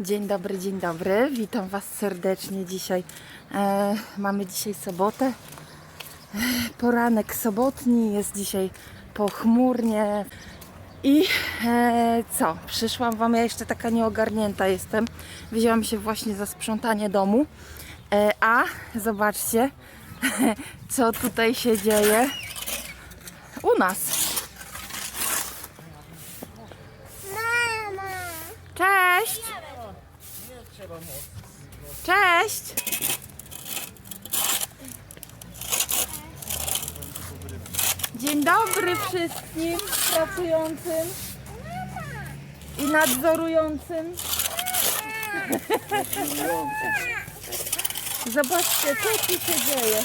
Dzień dobry, dzień dobry. Witam Was serdecznie dzisiaj. E, mamy dzisiaj sobotę. E, poranek sobotni, jest dzisiaj pochmurnie. I e, co? Przyszłam Wam, ja jeszcze taka nieogarnięta jestem. Wzięłam się właśnie za sprzątanie domu. E, a zobaczcie, co tutaj się dzieje u nas. Mama! Cześć! Cześć! Dzień dobry wszystkim pracującym i nadzorującym. Zobaczcie, co tu się dzieje.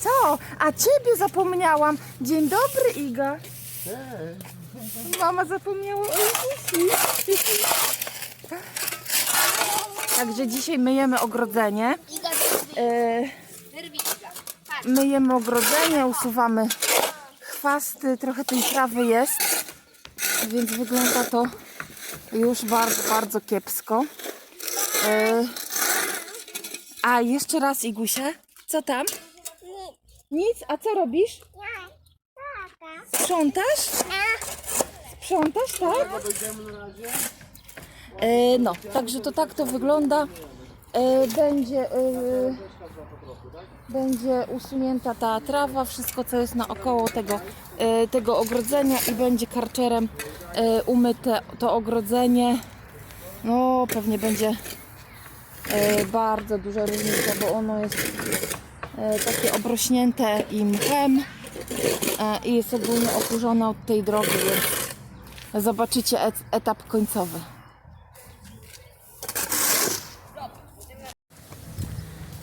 Co? A ciebie zapomniałam. Dzień dobry, Iga. Mama zapomniała o Igusi. Także dzisiaj myjemy ogrodzenie. E, myjemy ogrodzenie, usuwamy chwasty, trochę tej trawy jest, więc wygląda to już bardzo, bardzo kiepsko. E, a jeszcze raz Igusia, co tam? Nic, a co robisz? Sprzątasz? Sprzątasz, tak? E, no, także to tak to wygląda. E, będzie, e, będzie usunięta ta trawa, wszystko co jest naokoło tego, tego ogrodzenia i będzie karczerem umyte to ogrodzenie. No, pewnie będzie bardzo duża różnica, bo ono jest takie obrośnięte i mchem i jest ogólnie okurzone od tej drogi, więc zobaczycie et, etap końcowy.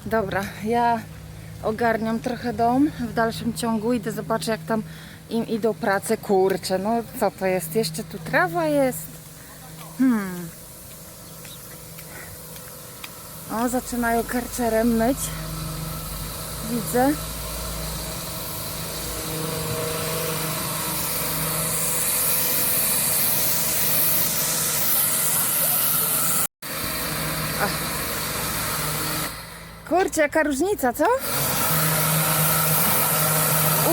Dobra, ja ogarniam trochę dom. W dalszym ciągu idę zobaczę jak tam im idą prace. Kurczę, no co to jest? Jeszcze tu trawa jest. Hmm. O, zaczynają karczerem myć. Widzę. Kurczę, jaka różnica, co?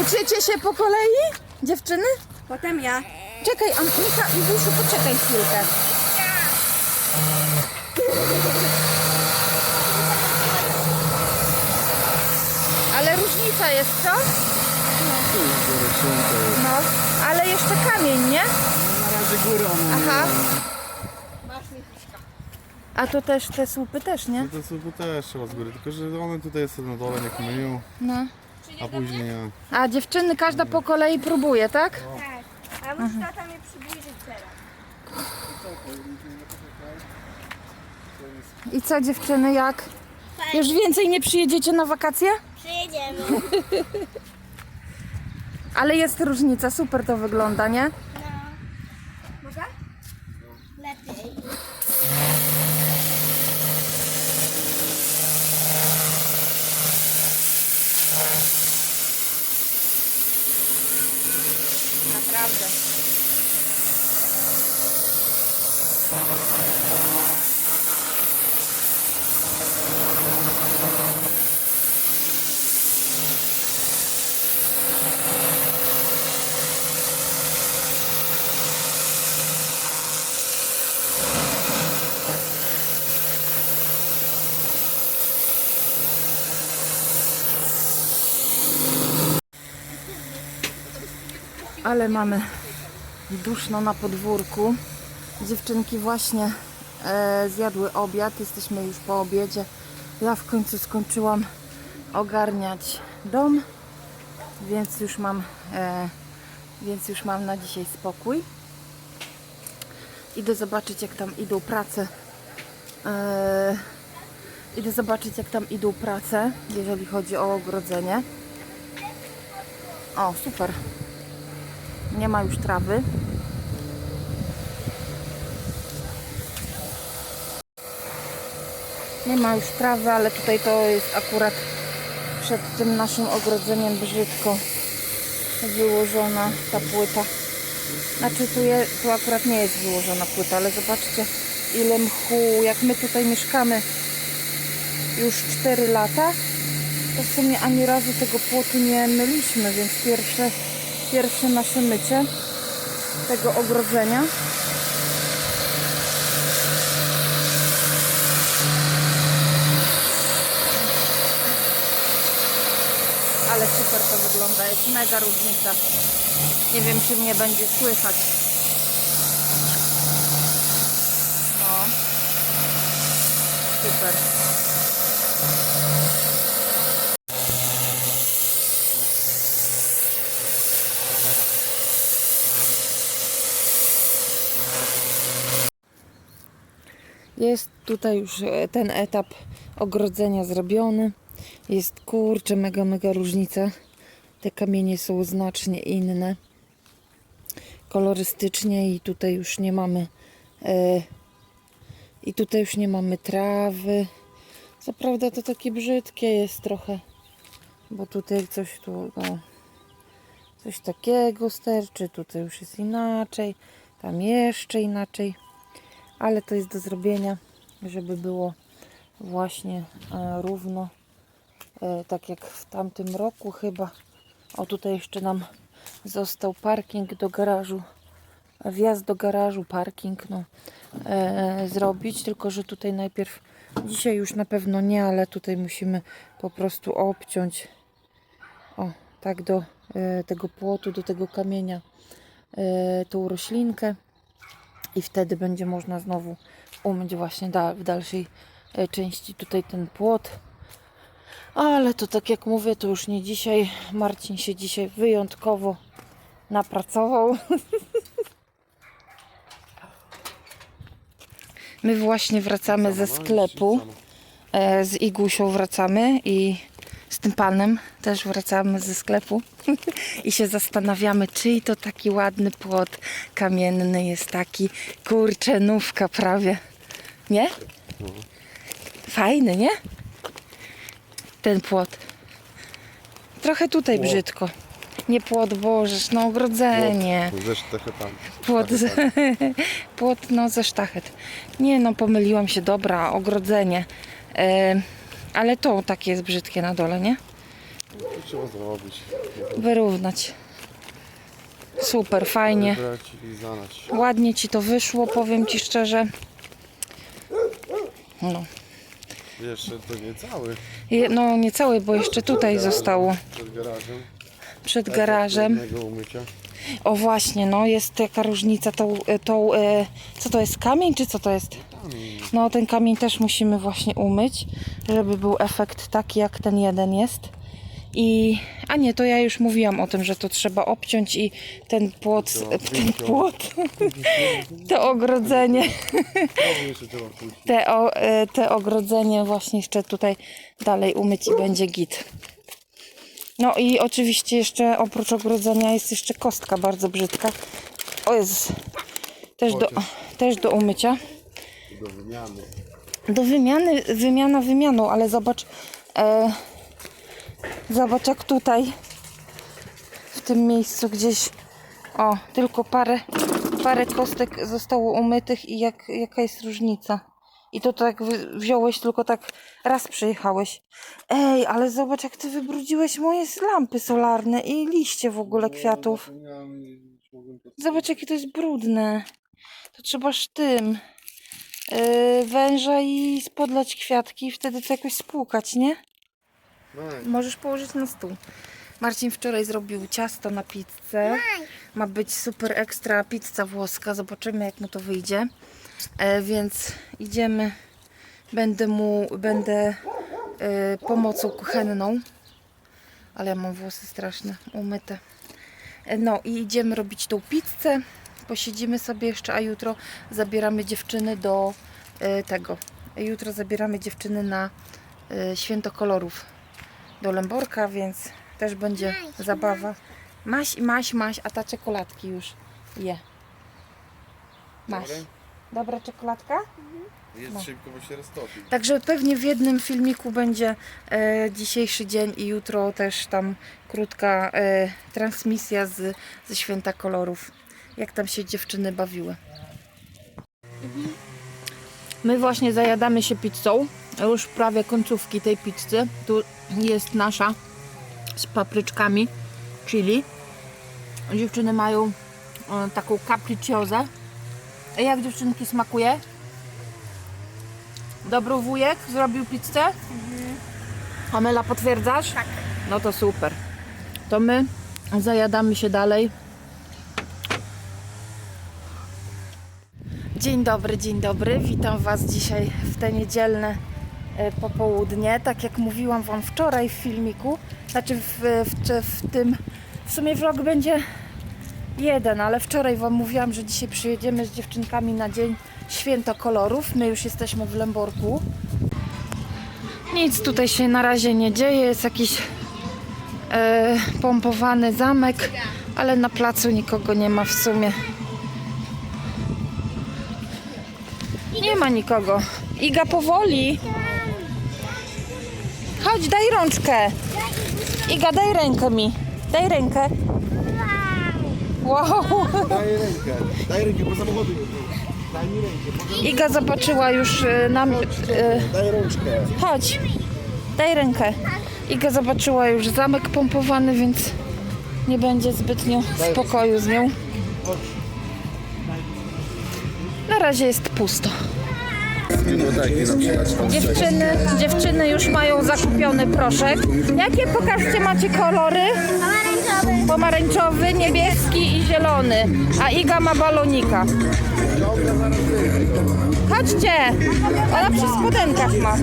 Uczycie się po kolei, dziewczyny? Potem ja. Czekaj, Annika, Igusiu, poczekaj chwilkę. Ale różnica jest, co? No, ale jeszcze kamień, nie? Na razie górą. Aha. A to też te słupy też, nie? To są też trzeba z góry, tylko że one tutaj są na dole, niech myją, No. a później ja. A dziewczyny każda po kolei próbuje, tak? Tak. A mój tata mnie przybliżyć teraz. I co dziewczyny, jak? Już więcej nie przyjedziecie na wakacje? Przyjedziemy. Ale jest różnica, super to wygląda, nie? Ale mamy duszno na podwórku. Dziewczynki właśnie e, zjadły obiad, jesteśmy już po obiedzie. Ja w końcu skończyłam ogarniać dom, więc już mam, e, więc już mam na dzisiaj spokój. Idę zobaczyć jak tam idą prace. E, idę zobaczyć jak tam idą prace, jeżeli chodzi o ogrodzenie. O, super. Nie ma już trawy. Nie ma już trawy, ale tutaj to jest akurat przed tym naszym ogrodzeniem brzydko wyłożona ta płyta Znaczy tu, je, tu akurat nie jest wyłożona płyta, ale zobaczcie ile mchu, jak my tutaj mieszkamy już 4 lata, to w sumie ani razu tego płotu nie myliśmy, więc pierwsze, pierwsze nasze mycie tego ogrodzenia. Ale super to wygląda, jest mega różnica. Nie wiem, czy mnie będzie słychać. No. Super. Jest tutaj już e, ten etap ogrodzenia zrobiony. Jest kurczę, mega, mega różnica. Te kamienie są znacznie inne. Kolorystycznie i tutaj już nie mamy e, i tutaj już nie mamy trawy. Co prawda to takie brzydkie jest trochę, bo tutaj coś tu, no, coś takiego sterczy, tutaj już jest inaczej, tam jeszcze inaczej, ale to jest do zrobienia, żeby było właśnie e, równo, e, tak jak w tamtym roku chyba. O, tutaj jeszcze nam został parking do garażu, wjazd do garażu, parking, no, e, zrobić, tylko że tutaj najpierw, dzisiaj już na pewno nie, ale tutaj musimy po prostu obciąć, o, tak do e, tego płotu, do tego kamienia, e, tą roślinkę i wtedy będzie można znowu umyć właśnie w dalszej e, części tutaj ten płot. Ale to tak jak mówię, to już nie dzisiaj. Marcin się dzisiaj wyjątkowo napracował. My właśnie wracamy ze sklepu. E, Z Igusią wracamy i z tym panem też wracamy ze sklepu i się zastanawiamy, czyj to taki ładny płot kamienny jest taki, kurczę, nówka prawie. Nie? Fajny, nie? Ten płot. Trochę tutaj Płot. brzydko. Nie płot, bożeż, no ogrodzenie. Ze sztachetami. Płot, z, płot no ze sztachet. Nie no, pomyliłam się, dobra, ogrodzenie. E, ale to takie jest brzydkie na dole, nie? To trzeba zrobić. Wyrównać. Super, fajnie. Wybrać i zanać. Ładnie ci to wyszło, powiem ci szczerze. No, Jeszcze to nie cały. Je- no nie cały, bo jeszcze tutaj zostało Przed garażem. przed garażem. Umycia. O właśnie, no jest jaka różnica tą, tą e, co to jest kamień czy co to jest? No ten kamień też musimy właśnie umyć, żeby był efekt taki jak ten jeden jest. I a nie, to ja już mówiłam o tym, że to trzeba obciąć i ten płot, ten płot, to ogrodzenie, te, o, e, te ogrodzenie właśnie jeszcze tutaj dalej umyć i będzie git. No i oczywiście jeszcze oprócz ogrodzenia jest jeszcze kostka bardzo brzydka. O jest też do, też do umycia. Do wymiany. Do wymiany, wymiana wymianą, ale zobacz, e, zobacz jak tutaj w tym miejscu gdzieś, o, tylko parę, parę kostek zostało umytych i jak, jaka jest różnica. I to tak wziąłeś, tylko tak raz przyjechałeś. Ej, ale zobacz jak ty wybrudziłeś moje lampy solarne i liście w ogóle kwiatów. To- Zobacz jakie to jest brudne. To trzeba sztym yy, węża i spodlać kwiatki i wtedy to jakoś spłukać, nie? No, Możesz położyć na stół. Marcin wczoraj zrobił ciasto na pizzę. Ma być super ekstra pizza włoska. Zobaczymy jak mu to wyjdzie. E, więc idziemy. Będę mu, będę e, pomocą kuchenną. Ale ja mam włosy straszne, umyte. E, No i idziemy robić tą pizzę. Posiedzimy sobie jeszcze, a jutro zabieramy dziewczyny do e, tego. Jutro zabieramy dziewczyny na e, święto kolorów do Lęborka, więc też będzie zabawa. Maś, maś, maś, a ta czekoladki już je. Maś. Dobra czekoladka? Jest No. szybko, bo się roztopi. Także pewnie w jednym filmiku będzie e, dzisiejszy dzień i jutro też tam krótka e, transmisja z, ze Święta Kolorów. jak tam się dziewczyny bawiły. My właśnie zajadamy się pizzą. Już prawie końcówki tej pizzy. Tu jest nasza z papryczkami chili. Dziewczyny mają e, taką capricciozę. A Jak dziewczynki smakuje? Dobry wujek zrobił pizzę? Amela potwierdzasz? Tak. No to super. To my zajadamy się dalej. Dzień dobry, dzień dobry. Witam Was dzisiaj w te niedzielne e, popołudnie. Tak jak mówiłam Wam wczoraj w filmiku, znaczy w, w, w tym, w sumie vlog będzie jeden, ale wczoraj Wam mówiłam, że dzisiaj przyjedziemy z dziewczynkami na dzień święto kolorów. My już jesteśmy w Lęborku. Nic tutaj się na razie nie dzieje, jest jakiś e, pompowany zamek, ale na placu nikogo nie ma w sumie. Nie ma nikogo. Iga powoli. Chodź, daj rączkę. Iga, daj rękę mi. Daj rękę. Wow. Daj rękę, daj rękę, bo samochody nie było. Daj mi rękę, Iga zobaczyła już e, nam. E, daj rączkę. chodź. Daj rękę. Iga zobaczyła już zamek pompowany, więc nie będzie zbytnio spokoju z nią. Na razie jest pusto. Dziewczyny, dziewczyny już mają zakupiony proszek. Jakie pokażcie macie kolory? Pomarańczowy. Pomarańczowy, niebieski i zielony. A Iga ma balonika. Chodźcie! Ona przy spodenkach ma.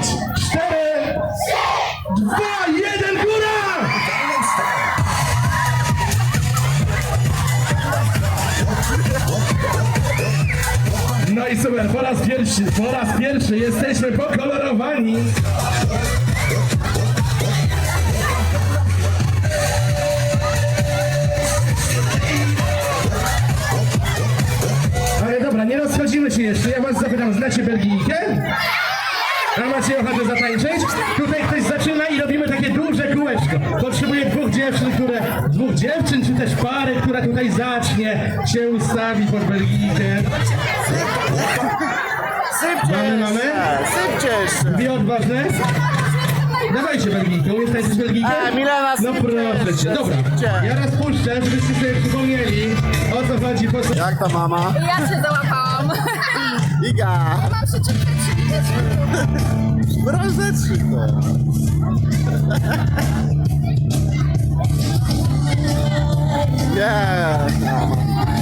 5, 4, 2, 1, góra! No i super, po raz pierwszy, po raz pierwszy jesteśmy pokolorowani. Ale dobra, nie rozchodzimy się jeszcze. Ja was zapytam, znacie Belgijkę? A macie ochotę zatańczyć? Tutaj ktoś zaczyna i robimy takie duże kółeczko. Potrzebuję dwóch dziewczyn, które... Dwóch dziewczyn, czy też pary, która tutaj zacznie się ustawi pod Belgijkę. Mamy, mamy? Szybciej! Dwie odważne? Dawajcie Belgijkę, umiesz tańczyć Belgijkę? A, Milena, No proszę cię, dobra. Ja raz puszczę, żebyście sobie przypomnieli o co chodzi, po co... Jak ta mama? Ja się załapałam. Iga! Mam przyczepkę przywitać. Rozetrzyj to!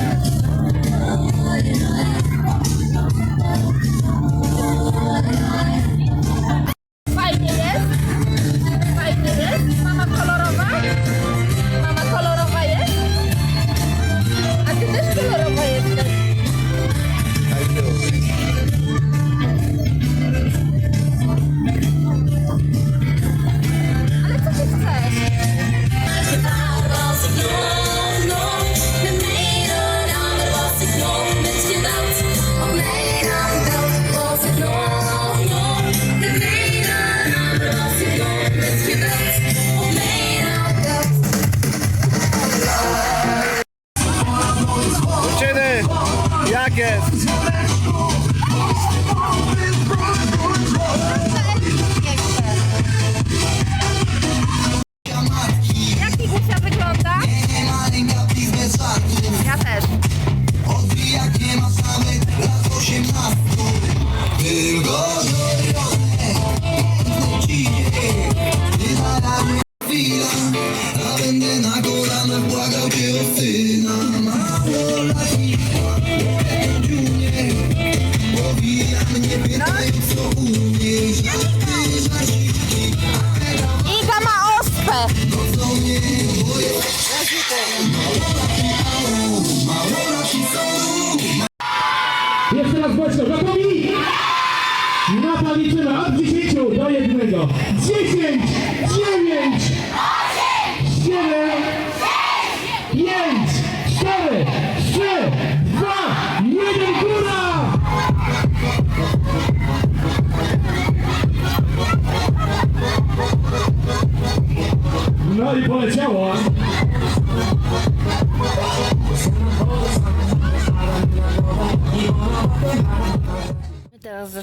Iga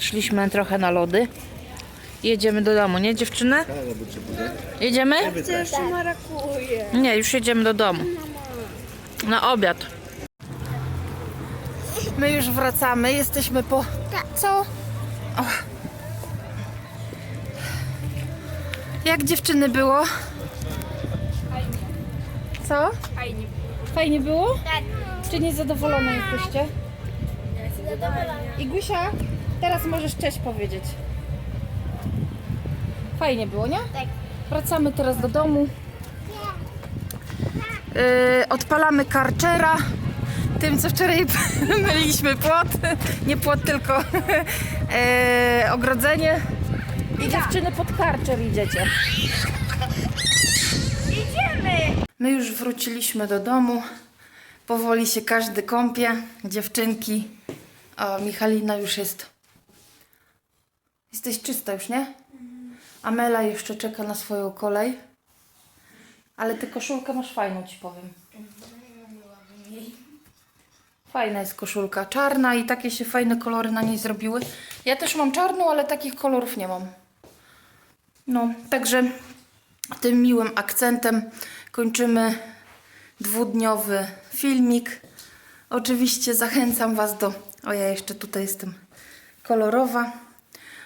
My teraz zeszliśmy trochę na lody. Jedziemy do domu, nie dziewczyny? Jedziemy? Nie, już jedziemy do domu. Na obiad. My już wracamy, jesteśmy po... Co? O. Jak dziewczyny było? Co? Fajnie. Fajnie było? Tak. Czy niezadowolone jesteście? Zadowolona. Igusia, teraz możesz cześć powiedzieć. Fajnie było, nie? Tak. Wracamy teraz do domu. Yy, odpalamy karczera. Tym, co wczoraj myliśmy płot. Nie płot, tylko yy, ogrodzenie. I dziewczyny pod karczer idziecie. Idziemy! My już wróciliśmy do domu. Powoli się każdy kąpie. Dziewczynki. O, Michalina już jest. Jesteś czysta już, nie? Amela jeszcze czeka na swoją kolej. Ale ty koszulkę masz fajną, ci powiem. Fajna jest koszulka. Czarna i takie się fajne kolory na niej zrobiły. Ja też mam czarną, ale takich kolorów nie mam. No, także tym miłym akcentem kończymy dwudniowy filmik. Oczywiście zachęcam Was do. O, ja jeszcze tutaj jestem kolorowa.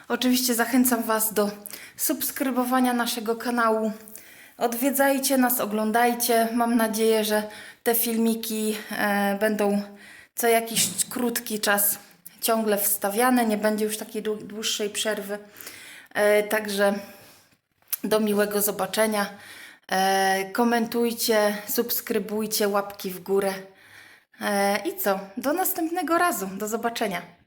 Oczywiście zachęcam Was do subskrybowania naszego kanału. Odwiedzajcie nas, oglądajcie. Mam nadzieję, że te filmiki e, będą co jakiś krótki czas ciągle wstawiane. Nie będzie już takiej dłu- dłuższej przerwy. E, także do miłego zobaczenia. E, komentujcie, subskrybujcie, łapki w górę. E, I co? Do następnego razu. Do zobaczenia.